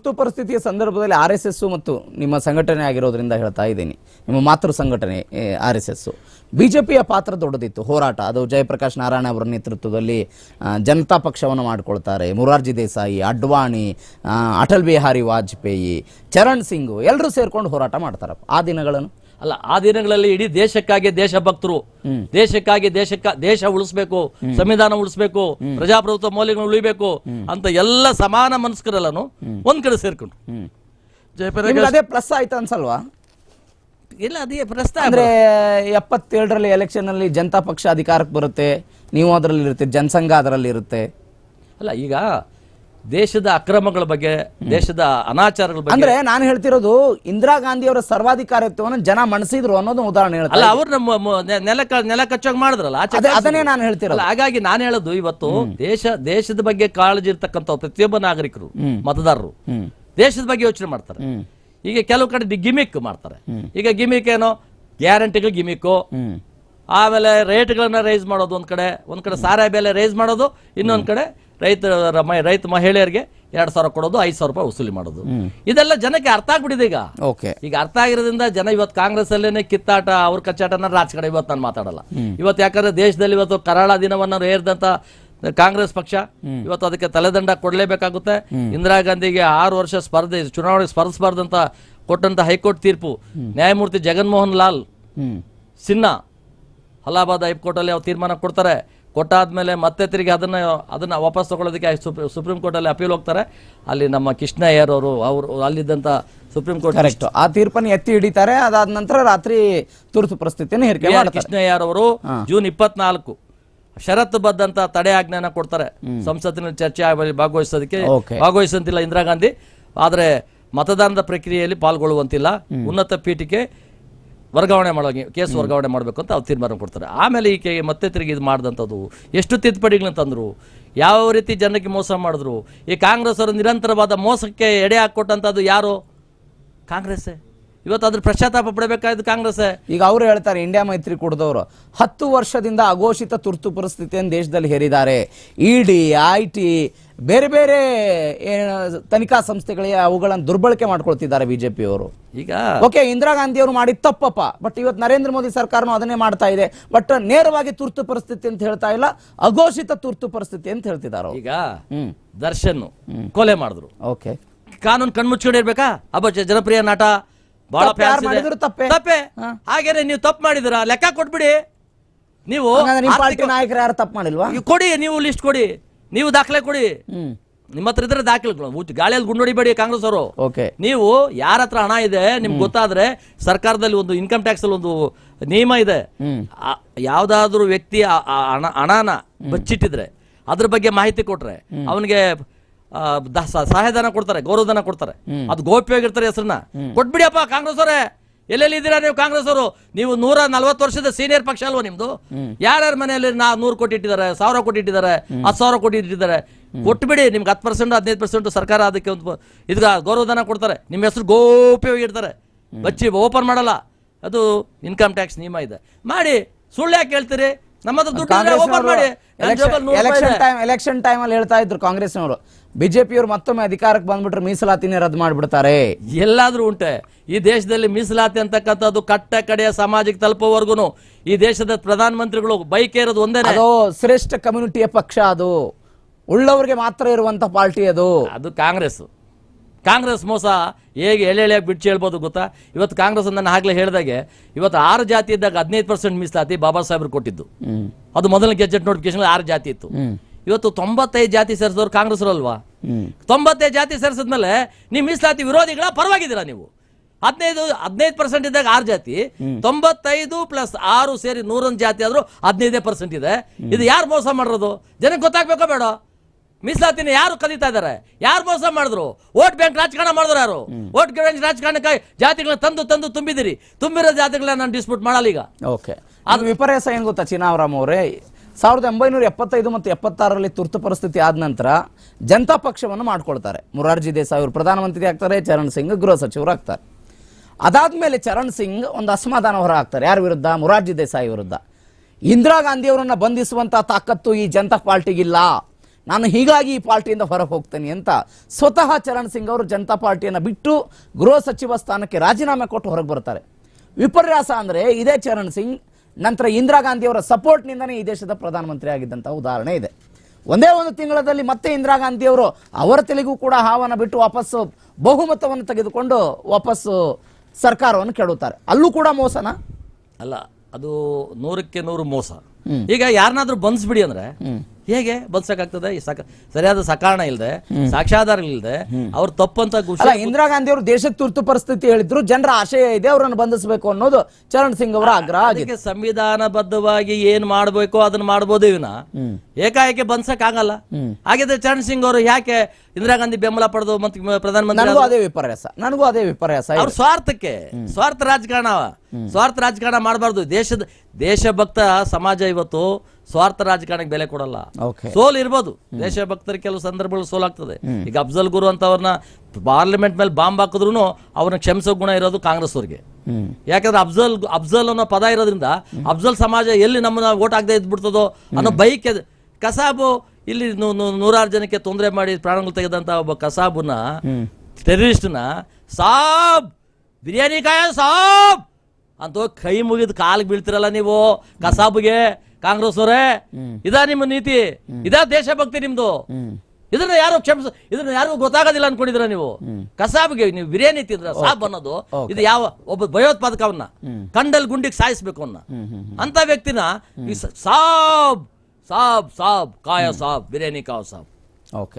ತುರ್ತು ಪರಿಸ್ಥಿತಿಯ ಸಂದರ್ಭದಲ್ಲಿ ಆರ್ ಎಸ್ ಎಸ್ ಮತ್ತು ನಿಮ್ಮ ಸಂಘಟನೆ ಆಗಿರೋದ್ರಿಂದ ಹೇಳ್ತಾ ಇದ್ದೀನಿ. ನಿಮ್ಮ ಮಾತೃ ಸಂಘಟನೆ ಆರ್ ಎಸ್ ಎಸ್ ಬಿಜೆಪಿಯ ಪಾತ್ರ ದೊಡ್ಡದಿತ್ತು, ಹೋರಾಟ. ಅದು ಜಯಪ್ರಕಾಶ್ ನಾರಾಯಣ ಅವರ ನೇತೃತ್ವದಲ್ಲಿ ಜನತಾ ಪಕ್ಷವನ್ನು ಮಾಡಿಕೊಳ್ತಾರೆ. ಮುರಾರ್ಜಿ ದೇಸಾಯಿ, ಅಡ್ವಾಣಿ ಅಟಲ್ ಬಿಹಾರಿ ವಾಜಪೇಯಿ, ಚರಣ್ ಸಿಂಗ್ ಎಲ್ಲರೂ ಸೇರಿಕೊಂಡು ಹೋರಾಟ ಮಾಡ್ತಾರಪ್ಪ. ಆ ದಿನಗಳನ್ನು ಅಲ್ಲ ಆ ದಿನಗಳಲ್ಲಿ ಇಡೀ ದೇಶಕ್ಕಾಗಿ ದೇಶಭಕ್ತರು ದೇಶಕ್ಕಾಗಿ ದೇಶಕ್ಕ ದೇಶ ಉಳಿಸ್ಬೇಕು ಸಂವಿಧಾನ ಉಳಿಸ್ಬೇಕು ಪ್ರಜಾಪ್ರಭುತ್ವ ಮೌಲ್ಯಗಳು ಉಳಿಬೇಕು ಅಂತ ಎಲ್ಲ ಸಮಾನ ಮನಸ್ಕರೆಲ್ಲನು ಒಂದ್ ಕಡೆ ಸೇರ್ಕೊಂಡು. ಜಯಪ್ರಕಾಶ್ ಅದೇ ಪ್ಲಸ್ ಆಯ್ತು ಅನ್ಸಲ್ವಾ? ಇಲ್ಲ ಅದೇ ಪ್ರಸ್ತಾವ ಅಂದ್ರೆ ಎಪ್ಪತ್ತೇಳರಲ್ಲಿ ಎಲೆಕ್ಷನ್ ಅಲ್ಲಿ ಜನತಾ ಪಕ್ಷ ಅಧಿಕಾರಕ್ಕೆ ಬರುತ್ತೆ ನೀವು ಅದರಲ್ಲಿ ಇರುತ್ತೆ ಜನಸಂಘ ಅದರಲ್ಲಿ ಇರುತ್ತೆ ಅಲ್ಲ ಈಗ ದೇಶದ ಅಕ್ರಮಗಳ ಬಗ್ಗೆ ದೇಶದ ಅನಾಚಾರಗಳ ಬಗ್ಗೆ ಅಂದ್ರೆ ನಾನು ಹೇಳ್ತಿರೋದು ಇಂದಿರಾ ಗಾಂಧಿ ಅವರ ಸರ್ವಾಧಿಕಾರತ್ವವನ್ನು ಜನ ಮನಸಿದ್ರು ಅನ್ನೋದು ಉದಾಹರಣೆ ಹೇಳ್ತಾರೆ ಅಲ್ಲ ಅವ್ರು ನಮ್ಮ ಮ- ನೆ- ನೆಲ ಕ- ನೆಲ ಕಚ್ಚೋಗ್ ಮಾಡಿದ್ರಲ್ಲ ಆಚೆ ಅದೇ- ಕಳ್ಸಿದ್ರು. ಅದನ್ನೇ ನಾನು ಹೇಳ್ತಿರೋದು. ಹಾಗಾಗಿ ನಾನು ಹೇಳೋದು ಇವತ್ತು ದೇಶ ದೇಶದ ಬಗ್ಗೆ ಕಾಳಜಿ ಇರ್ತಕ್ಕಂಥ ಪ್ರತಿಯೊಬ್ಬ ನಾಗರಿಕರು ಮತದಾರರು ದೇಶದ ಬಗ್ಗೆ ಯೋಚನೆ ಮಾಡ್ತಾರೆ. ಈಗ ಕೆಲವು ಕಡೆ ಗಿಮಿಕ್ ಮಾಡ್ತಾರೆ. ಈಗ ಗಿಮಿಕ್ ಏನೋ? ಗ್ಯಾರಂಟಿಗಳು ಗಿಮಿಕ್ ಆಮೇಲೆ ರೇಟ್ಗಳನ್ನ ರೈಸ್ ಮಾಡೋದು ಒಂದ್ ಕಡೆ ಒಂದ್ ಕಡೆ ಸಾರಾಯಿ ಬೆಲೆ ರೈಸ್ ಮಾಡೋದು ಇನ್ನೊಂದ್ ಕಡೆ ರೈತ ಮ- ರೈತ ಮಹಿಳೆಯರಿಗೆ ಎರಡ್ ಸಾವಿರ ಕೊಡೋದು ಐದು ಸಾವಿರ ರೂಪಾಯಿ ವಸೂಲಿ ಮಾಡೋದು. ಇದೆಲ್ಲ ಜನಕ್ಕೆ ಅರ್ಥ ಆಗ್ಬಿಟ್ಟಿದೆ ಈಗ. ಓಕೆ. ಈಗ ಅರ್ಥ ಆಗಿರೋದ್ರಿಂದ ಜನ ಇವತ್ತು ಕಾಂಗ್ರೆಸ್ ಅಲ್ಲೇನೆ ಕಿತ್ತಾಟ ಅವ್ರ ಕಚ್ಚಾಟನ ರಾಜಕಾರಣ ಇವತ್ತು ನಾನು ಮಾತಾಡಲ್ಲ. ಇವತ್ತು ಯಾಕಂದ್ರೆ ದೇಶದಲ್ಲಿ ಇವತ್ತು ಕರಾಳ ದಿನವನ್ನ ಹೇರಿದಂತ ಕಾಂಗ್ರೆಸ್ ಪಕ್ಷ ಇವತ್ತು ಅದಕ್ಕೆ ತಲೆದಂಡ ಕೊಡಲೇಬೇಕಾಗುತ್ತೆ. ಇಂದಿರಾ ಗಾಂಧಿಗೆ ಆರು ವರ್ಷ ಸ್ಪರ್ಧೆ ಚುನಾವಣೆ ಸ್ಪರ್ಧಿಸಬಾರ್ದಂತ ಕೊಟ್ಟಂತ ಹೈಕೋರ್ಟ್ ತೀರ್ಪು. ನ್ಯಾಯಮೂರ್ತಿ ಜಗನ್ಮೋಹನ್ ಲಾಲ್ ಸಿನ್ಹಾ ಅಲಹಾಬಾದ್ ಹೈಕೋರ್ಟಲ್ಲಿ ಅವ್ರು ತೀರ್ಮಾನ ಕೊಡ್ತಾರೆ. ಕೊಟ್ಟಾದ್ಮೇಲೆ ಮತ್ತೆ ತಿರುಗಿ ಅದನ್ನ ಅದನ್ನ ವಾಪಸ್ ತೊಗೊಳೋದಕ್ಕೆ ಸುಪ್ರೀಂ ಸುಪ್ರೀಂ ಕೋರ್ಟಲ್ಲಿ ಅಪೀಲ್ ಹೋಗ್ತಾರೆ. ಅಲ್ಲಿ ನಮ್ಮ ಕೃಷ್ಣ ಅಯ್ಯರ್ ಅವರು ಅವರು ಅಲ್ಲಿದ್ದಂಥ ಸುಪ್ರೀಂ ಕೋರ್ಟ್ ಕರೆಕ್ಟ್ ಆ ತೀರ್ಪನ್ನು ಎತ್ತಿ ಹಿಡಿತಾರೆ. ಅದಾದ ನಂತರ ರಾತ್ರಿ ತುರ್ತು ಪರಿಸ್ಥಿತಿಯನ್ನು ಹೇರಿಕೆ ಕೃಷ್ಣ ಅಯ್ಯರ್ ಅವರು ಜೂನ್ ಇಪ್ಪತ್ನಾಲ್ಕು ಷರತ್ತುಬದ್ದಂತ ತಡೆ ಆಜ್ಞೆನ ಕೊಡ್ತಾರೆ. ಸಂಸತ್ತಿನ ಚರ್ಚೆ ಆಗಲಿ ಭಾಗವಹಿಸೋದಕ್ಕೆ ಭಾಗವಹಿಸುವಂತಿಲ್ಲ ಭಾಗವಹಿಸಂತಿಲ್ಲ ಇಂದಿರಾ ಗಾಂಧಿ. ಆದರೆ ಮತದಾನದ ಪ್ರಕ್ರಿಯೆಯಲ್ಲಿ ಪಾಲ್ಗೊಳ್ಳುವಂತಿಲ್ಲ. ಉನ್ನತ ಪೀಠಕ್ಕೆ ವರ್ಗಾವಣೆ ಮಾಡೋ ಕೇಸ್ ವರ್ಗಾವಣೆ ಮಾಡಬೇಕು ಅಂತ ಅವ್ರು ತೀರ್ಮಾನ ಕೊಡ್ತಾರೆ. ಆಮೇಲೆ ಈಕೆಗೆ ಮತ್ತೆ ತಿರುಗಿ ಇದು ಮಾಡಿದಂಥದ್ದು, ಎಷ್ಟು ತಿದ್ದುಪಡಿಗಳನ್ನ ತಂದರು, ಯಾವ ರೀತಿ ಜನಕ್ಕೆ ಮೋಸ ಮಾಡಿದ್ರು, ಈ ಕಾಂಗ್ರೆಸ್ ಅವರು ನಿರಂತರವಾದ ಮೋಸಕ್ಕೆ ಎಡೆ ಹಾಕ್ಕೊಟ್ಟಂಥದ್ದು ಯಾರು? ಕಾಂಗ್ರೆಸ್ಸೇ. ಇವತ್ತು ಅದ್ರ ಪಶ್ಚಾತ್ತಾಪ ಪಡಬೇಕಾಯ್ತು ಕಾಂಗ್ರೆಸ್ ಈಗ ಅವರು ಹೇಳ್ತಾರೆ ಇಂಡಿಯಾ ಮೈತ್ರಿ ಮೈತ್ರಿಕೂಟದವರು ಹತ್ತು ವರ್ಷದಿಂದ ಅಘೋಷಿತ ತುರ್ತು ಪರಿಸ್ಥಿತಿಯನ್ನು ದೇಶದಲ್ಲಿ ಹೇರಿದ್ದಾರೆ. ಇಡಿ ಐ ಟಿ ಬೇರೆ ಬೇರೆ ತನಿಖಾ ಸಂಸ್ಥೆಗಳಿಗೆ ಅವುಗಳನ್ನು ದುರ್ಬಳಕೆ ಮಾಡ್ಕೊಳ್ತಿದ್ದಾರೆ ಬಿಜೆಪಿಯವರು. ಈಗ ಓಕೆ ಇಂದಿರಾ ಗಾಂಧಿ ಅವರು ಮಾಡಿದ ತಪ್ಪಪ್ಪ ಬಟ್ ಇವತ್ತು ನರೇಂದ್ರ ಮೋದಿ ಸರ್ಕಾರನು ಅದನ್ನೇ ಮಾಡ್ತಾ ಇದೆ. ಬಟ್ ನೇರವಾಗಿ ತುರ್ತು ಪರಿಸ್ಥಿತಿ ಅಂತ ಹೇಳ್ತಾ ಇಲ್ಲ ಅಘೋಷಿತ ತುರ್ತು ಪರಿಸ್ಥಿತಿ ಅಂತ ಹೇಳ್ತಿದ್ದಾರೆ. ಈಗ ದರ್ಶನ್ ಕೊಲೆ ಮಾಡಿದ್ರು. ಓಕೆ. ಕಾನೂನು ಕಣ್ಮುಚ್ಚಿಕೊಂಡು ಇರ್ಬೇಕಾ ಅಬ್ಬ ಜನಪ್ರಿಯ ನಟ ಬಹಳ ತಪ್ಪು ಯಾರು ಮಾಡಿದ್ರು ತಪ್ಪೇ? ತಪ್ಪೆ. ಹಾ. ಹಾಗೇನೆ ನೀವು ತಪ್ಪು ಮಾಡಿದಿರ? ಲೆಕ್ಕ ಕೊಟ್ಬಿಡಿ. ನೀವು ಹಂಗಂದ್ರೆ ನಿಮ್ಮ ಪಾರ್ಟಿ ಆರ್ಥಿಕ- ನಾಯಕರು ಯಾರು ತಪ್ಪು ಮಾಡಿಲ್ವಾ? ನೀವು ಕೊಡಿ ನೀವು ಲಿಸ್ಟ್ ಕೊಡಿ. ನೀವು ದಾಖಲೆ ಕೊಡಿ. ಹ್ಮ್. ನಿಮ್ಮ ಹತ್ರ ಇದ್ರೆ ದಾಖಲೆ ಗಾಳಿಯಲ್ಲಿ ಗುಂಡೊಡಿಬೇಡಿ ಕಾಂಗ್ರೆಸ್ ಅವರು. ಓಕೆ. ನೀವು ಯಾರ ಹತ್ರ ಹಣ ಇದೆ ನಿಮ್ಗೆ ಗೊತ್ತಾದ್ರೆ ಸರ್ಕಾರದಲ್ಲಿ ಒಂದು ಇನ್ಕಮ್ ಟ್ಯಾಕ್ಸ್ ಅಲ್ಲಿ ಒಂದು ನಿಯಮ ಇದೆ. ಹ್ಮ್. ಆ- ಯಾವ್ದಾದ್ರು ವ್ಯಕ್ತಿ ಆ- ಆ ಹಣ ಹಣನ ಬಚ್ಚಿಟ್ಟಿದ್ರೆ ಅದ್ರ ಬಗ್ಗೆ ಮಾಹಿತಿ ಕೊಟ್ರೆ ಅವನಿಗೆ ಸಹಾಯಧನ ಕೊಡ್ತಾರೆ ಗೌರವಧನ ಕೊಡ್ತಾರೆ. ಅದು ಗೋಪ್ಯವಾಗಿರ್ತಾರೆ ಹೆಸರನ್ನ. ಕೊಟ್ಬಿಡಿಯಪ್ಪ ಕಾಂಗ್ರೆಸ್ ಅವರೇ ಎಲ್ಲೆಲ್ಲಿ ಇದ್ದೀರಾ ನೀವು ಕಾಂಗ್ರೆಸ್ ಅವರು ನೀವು ನೂರ ನಲ್ವತ್ತು ವರ್ಷದ ಸೀನಿಯರ್ ಪಕ್ಷ ಅಲ್ವಾ ನಿಮ್ದು? ಯಾರ್ಯಾರ ಮನೆಯಲ್ಲಿ ನಾ ನೂರು ಕೋಟಿ ಇಟ್ಟಿದ್ದಾರೆ ಸಾವಿರ ಕೋಟಿ ಇಟ್ಟಿದ್ದಾರೆ ಹತ್ತು ಸಾವಿರ ಕೋಟಿ ಇಟ್ಟಿದ್ದಾರೆ? ಕೊಟ್ಬಿಡಿ ನಿಮ್ಗೆ ಹತ್ತು ಪರ್ಸೆಂಟ್ ಹದಿನೈದು ಪರ್ಸೆಂಟ್ ಸರ್ಕಾರ ಅದಕ್ಕೆ ಒಂದು ಇದು ಗೌರವಧನ ಕೊಡ್ತಾರೆ. ನಿಮ್ಮ ಹೆಸರು ಗೋಪ್ಯವಾಗಿ ಇಡ್ತಾರೆ ಬಚ್ಚಿ ಓಪನ್ ಮಾಡಲ್ಲ. ಅದು ಇನ್ಕಮ್ ಟ್ಯಾಕ್ಸ್ ನಿಯಮ ಇದೆ. ಮಾಡಿ ಸುಳ್ಳು ಯಾಕೆ ಹೇಳ್ತೀರಿ? ನಮ್ಮ ಹತ್ರ ದುಡ್ಡು ಇದ್ರೆ ಓಪನ್ ಮಾಡಿ. ನನ್ನ ಜೇಬಲ್ಲಿ ನೂರು ರೂಪಾಯಿ ಎಲೆಕ್ಷನ್ ಇದೆ. ಟೈಮ್ ಎಲೆಕ್ಷನ್ ಟೈಮ್ ಅಲ್ಲಿ ಹೇಳ್ತಾ ಇದ್ರು ಬಿಜೆಪಿ ಬಿಜೆಪಿಯವರು ಮತ್ತೊಮ್ಮೆ ಅಧಿಕಾರಕ್ಕೆ ಬಂದ್ಬಿಟ್ರೆ ಮೀಸಲಾತಿನೇ ರದ್ದು ಮಾಡ್ಬಿಡ್ತಾರೆ. ಎಲ್ಲಾದ್ರೂ ಉಂಟೆ. ಈ ದೇಶದಲ್ಲಿ ಮೀಸಲಾತಿ ಅಂತಕ್ಕಂಥದ್ದು ಕಟ್ಟ ಕಡೆಯ ಸಮಾಜಕ್ಕೆ ತಲುಪೋವರೆಗೂ ಈ ದೇಶದ ಪ್ರಧಾನಮಂತ್ರಿಗಳು ಬೈಕ್ ಏರೋದು ಒಂದೇನೆ. ಅದು ಶ್ರೇಷ್ಠ ಕಮ್ಯುನಿಟಿಯ ಪಕ್ಷ ಅದು. ಉಳ್ಳವರಿಗೆ ಮಾತ್ರ ಇರುವಂತ ಪಾರ್ಟಿ ಅದು. ಅದು ಕಾಂಗ್ರೆಸ್ ಕಾಂಗ್ರೆಸ್ ಮೋಸ ಹೇಗೆ ಎಳೆ ಎಳೆಯಾಗಿ ಬಿಡ್ಚಿ ಹೇಳ್ಬೋದು ಗೊತ್ತಾ? ಇವತ್ತು ಕಾಂಗ್ರೆಸ್ ನಾನು ಆಗಲೇ ಹೇಳಿದಾಗೆ ಇವತ್ತು ಆರು ಜಾತಿ ಇದ್ದಾಗ ಹದಿನೈದು ಪರ್ಸೆಂಟ್ ಮೀಸಲಾತಿ ಬಾಬಾ ಸಾಹೇಬ್ರು ಕೊಟ್ಟಿದ್ದು. ಅದು ಮೊದಲನೇ ಗೆಜೆಟ್ ನೋಟಿಫಿಕೇಶನ್ ಆರು ಜಾತಿ ಇತ್ತು. ಇವತ್ತು ತೊಂಬತ್ತೈದು ಜಾತಿ ಸೇರಿಸೋರು ಕಾಂಗ್ರೆಸ್ ಅಲ್ವಾ ತೊಂಬತ್ತೈದು ಜಾತಿ ಸೇರಿಸಿದ್ಮೇಲೆ ನಿಮ್ಮ ಮೀಸಲಾತಿ ವಿರೋಧಿಗಳ ಪರವಾಗಿದ್ದೀರಾ ನೀವು? ಹದಿನೈದು ಹದಿನೈದು ಪರ್ಸೆಂಟ್ ಇದ್ದಾಗ ಆರು ಜಾತಿ ತೊಂಬತ್ತೈದು ಪ್ಲಸ್ ಆರು ಸೇರಿ ನೂರೊಂದು ಜಾತಿ ಆದರೂ ಹದಿನೈದೇ ಪರ್ಸೆಂಟ್ ಇದೆ. ಇದು ಯಾರು ಮೋಸ ಮಾಡಿರೋದು? ಜನಕ್ಕೆ ಗೊತ್ತಾಗ್ಬೇಕೋ ಬೇಡ? ಮೀಸಲಾತಿನ ಯಾರು ಕಲಿತಾ ಇದ್ದಾರೆ? ಯಾರು ಮೋಸ ಮಾಡಿದ್ರು? ವೋಟ್ ಬ್ಯಾಂಕ್ ರಾಜಕಾರಣ ಮಾಡಿದ್ರು ಯಾರು? ವೋಟ್ ಬ್ಯಾಂಕ್ ರಾಜಕಾರಣಕ್ಕೆ ಜಾತಿಗಳನ್ನ ತಂದು ತಂದು ತುಂಬಿದಿರಿ ತುಂಬಿರೋ ಜಾತಿಗಳನ್ನ ನಾನು ಡಿಸ್ಪ್ಯೂಟ್ ಮಾಡಲ್ಲ ಈಗ. ಓಕೆ. ಅದು ವಿಪರ್ಯಾಸ ಏನು ಗೊತ್ತಾ ಚಿನಾವರಾಮ್ ಅವರೇ? ಸಾವಿರದ ಒಂಬೈನೂರ ಎಪ್ಪತ್ತೈದು ಮತ್ತು ಎಪ್ಪತ್ತಾರರಲ್ಲಿ ತುರ್ತು ಪರಿಸ್ಥಿತಿ ಆದ ನಂತರ ಜನತಾ ಪಕ್ಷವನ್ನು ಮಾಡ್ಕೊಳ್ತಾರೆ. ಮುರಾರ್ಜಿ ದೇಸಾಯಿ ಅವರು ಪ್ರಧಾನಮಂತ್ರಿ ಆಗ್ತಾರೆ ಚರಣ್ ಸಿಂಗ್ ಗೃಹ ಸಚಿವರು ಆಗ್ತಾರೆ. ಅದಾದ್ಮೇಲೆ ಚರಣ್ ಸಿಂಗ್ ಒಂದು ಅಸಮಾಧಾನ ಹೊರ ಹಾಕ್ತಾರೆ ಯಾರ ವಿರುದ್ಧ? ಮುರಾರ್ಜಿ ದೇಸಾಯಿ ವಿರುದ್ಧ. ಇಂದಿರಾ ಗಾಂಧಿಯವರನ್ನು ಬಂಧಿಸುವಂಥ ತಾಕತ್ತು ಈ ಜನತಾ ಪಾರ್ಟಿಗಿಲ್ಲ. ನಾನು ಹೀಗಾಗಿ ಈ ಪಾರ್ಟಿಯಿಂದ ಹೊರಗೆ ಹೋಗ್ತೇನೆ ಅಂತ ಸ್ವತಃ ಚರಣ್ ಸಿಂಗ್ ಅವರು ಜನತಾ ಪಾರ್ಟಿಯನ್ನು ಬಿಟ್ಟು ಗೃಹ ಸಚಿವ ಸ್ಥಾನಕ್ಕೆ ರಾಜೀನಾಮೆ ಕೊಟ್ಟು ಹೊರಗೆ ಬರ್ತಾರೆ. ವಿಪರ್ಯಾಸ ಅಂದರೆ ಇದೇ ಚರಣ್ ಸಿಂಗ್ ನಂತರ ಇಂದಿರಾ ಗಾಂಧಿಯವರ ಸಪೋರ್ಟ್ನಿಂದನೇ ಈ ದೇಶದ ಪ್ರಧಾನಮಂತ್ರಿ ಆಗಿದ್ದಂಥ ಉದಾಹರಣೆ ಇದೆ. ಒಂದೇ ಒಂದು ತಿಂಗಳಲ್ಲಿ ಮತ್ತೆ ಇಂದಿರಾ ಗಾಂಧಿಯವರು ಅವರ ತೆಲುಗು ಕೂಡ ಹಾವನ್ನು ಬಿಟ್ಟು ವಾಪಸ್ಸು ಬಹುಮತವನ್ನು ತೆಗೆದುಕೊಂಡು ವಾಪಸ್ಸು ಸರ್ಕಾರವನ್ನು ಕೆಡುತ್ತಾರೆ ಅಲ್ಲೂ ಕೂಡ ಮೋಸನಾ? ಅಲ್ಲ ಅದು ನೂರಕ್ಕೆ ನೂರು ಮೋಸ. ಈಗ ಯಾರನ್ನಾದ್ರೂ ಬಂಧಿಸ್ಬಿಡಿ ಅಂದ್ರೆ ಹೇಗೆ? ಸಕ ಸರಿಯಾದ ಸಕಾರಣ ಇಲ್ಲದೆ ಸಾಕ್ಷ್ಯಾಧಾರ ಇಲ್ಲದೆ ಅವ್ರು ತಪ್ಪಂತ ಇಂದಿರಾ ಗಾಂಧಿ ಅವರು ದೇಶದ ತುರ್ತು ಪರಿಸ್ಥಿತಿ ಹೇಳಿದ್ರು ಜನರ ಆಶಯ ಇದೆ ಅವರನ್ನು ಬಂಧಿಸಬೇಕು ಅನ್ನೋದು ಚರಣ್ ಸಿಂಗ್ ಅವರ ಆಗ್ರಹ. ಸಂವಿಧಾನಬದ್ಧವಾಗಿ ಏನ್ ಮಾಡಬೇಕು ಅದನ್ನ ಮಾಡಬಹುದು ಇವನ ಏಕಾಏಕಿ ಬಂದ್ಸಕ್ ಆಗಲ್ಲ ಹಾಗಿದ್ರೆ ಚರಣ್ ಸಿಂಗ್ ಅವರು ಯಾಕೆ ಇಂದಿರಾ ಗಾಂಧಿ ಬೆಂಬಲ ಪಡೆದು ಮತ್ತೆ ಪ್ರಧಾನಮಂತ್ರಿ ಅದೇ ವಿಪರ್ಯಾಸ ನನಗೂ ಅದೇ ವಿಪರ್ಯಾಸ. ಅವ್ರ ಸ್ವಾರ್ಥಕ್ಕೆ ಸ್ವಾರ್ಥ ರಾಜಕಾರಣ ಸ್ವಾರ್ಥ ರಾಜಕಾರಣ ಮಾಡಬಾರ್ದು. ದೇಶದ ದೇಶಭಕ್ತ ಸಮಾಜ ಇವತ್ತು ಸ್ವಾರ್ಥ ರಾಜಕಾರಣಕ್ಕೆ ಬೆಲೆ ಕೊಡಲ್ಲ. ಸೋಲ್ ಇರ್ಬೋದು. ದೇಶಭಕ್ತರ ಕೆಲವು ಸಂದರ್ಭಗಳು ಸೋಲಾಗ್ತದೆ ಈಗ ಅಫ್ಜಲ್ ಗುರು ಅಂತವ್ರನ್ನ ಪಾರ್ಲಿಮೆಂಟ್ ಮೇಲೆ ಬಾಂಬ್ ಹಾಕಿದ್ರು ಅವ್ರನ್ನ ಕ್ಷಮಿಸೋ ಗುಣ ಇರೋದು ಕಾಂಗ್ರೆಸ್ ಅವ್ರಿಗೆ. ಯಾಕಂದ್ರೆ ಅಫ್ಜಲ್ ಅಫ್ಜಲ್ ಅನ್ನೋ ಪದ ಇರೋದ್ರಿಂದ ಅಫ್ಜಲ್ ಸಮಾಜ ಎಲ್ಲಿ ನಮ್ಮನ್ನ ಓಟ್ ಆಗದೆ ಇದ್ಬಿಡ್ತದೋ ಅನ್ನೋ ಬೈಕ್ ಕಸಾಬು ಇಲ್ಲಿ ನೂರಾರು ಜನಕ್ಕೆ ತೊಂದರೆ ಮಾಡಿ ಪ್ರಾಣಗಳು ತೆಗೆದಂತ ಒಬ್ಬ ಕಸಾಬುನ ಟೆರರಿಸ್ಟ್ನ ಸಾಬ್! ಬಿರಿಯಾನಿ ಕಾಯ ಸಾಬ್! ಅಂತ ಕೈ ಮುಗಿದ ಕಾಲಿಗೆ ಬೀಳ್ತಿರಲ್ಲ ನೀವು ಕಸಾಬುಗೆ ಕಾಂಗ್ರೆಸ್ ಅವರೇ ಇದಾ ನಿಮ್ಮ ನೀತಿ? ಇದಾ ದೇಶಭಕ್ತಿ ನಿಮ್ದು? ಇದನ್ನ ಯಾರು ಕ್ಷಮಿಸ ಇದನ್ನ ಯಾರಿಗೂ ಗೊತ್ತಾಗೋದಿಲ್ಲ ಅನ್ಕೊಂಡಿದ್ರ ನೀವು? ಕಸಾಬ್ಗೆ ನೀವು ಬಿರಿಯಾನಿ ತಿಂದ್ರ ಸಾಬ್ ಅನ್ನೋದು ಇದು ಯಾವ ಒಬ್ಬ ಭಯೋತ್ಪಾದಕವನ್ನ ಕಂಡಲ್ ಗುಂಡಿಗೆ ಸಾಯಿಸ್ಬೇಕು ಅವನ್ನ ಅಂತ ವ್ಯಕ್ತಿನ ಸಾಬ್! ಸಾಬ್ ಸಾಬ್ ಕಾಯ ಸಾಬ್ ಬಿರಿಯಾನಿ ಕಾವ್ ಸಾಬ್ ಓಕೆ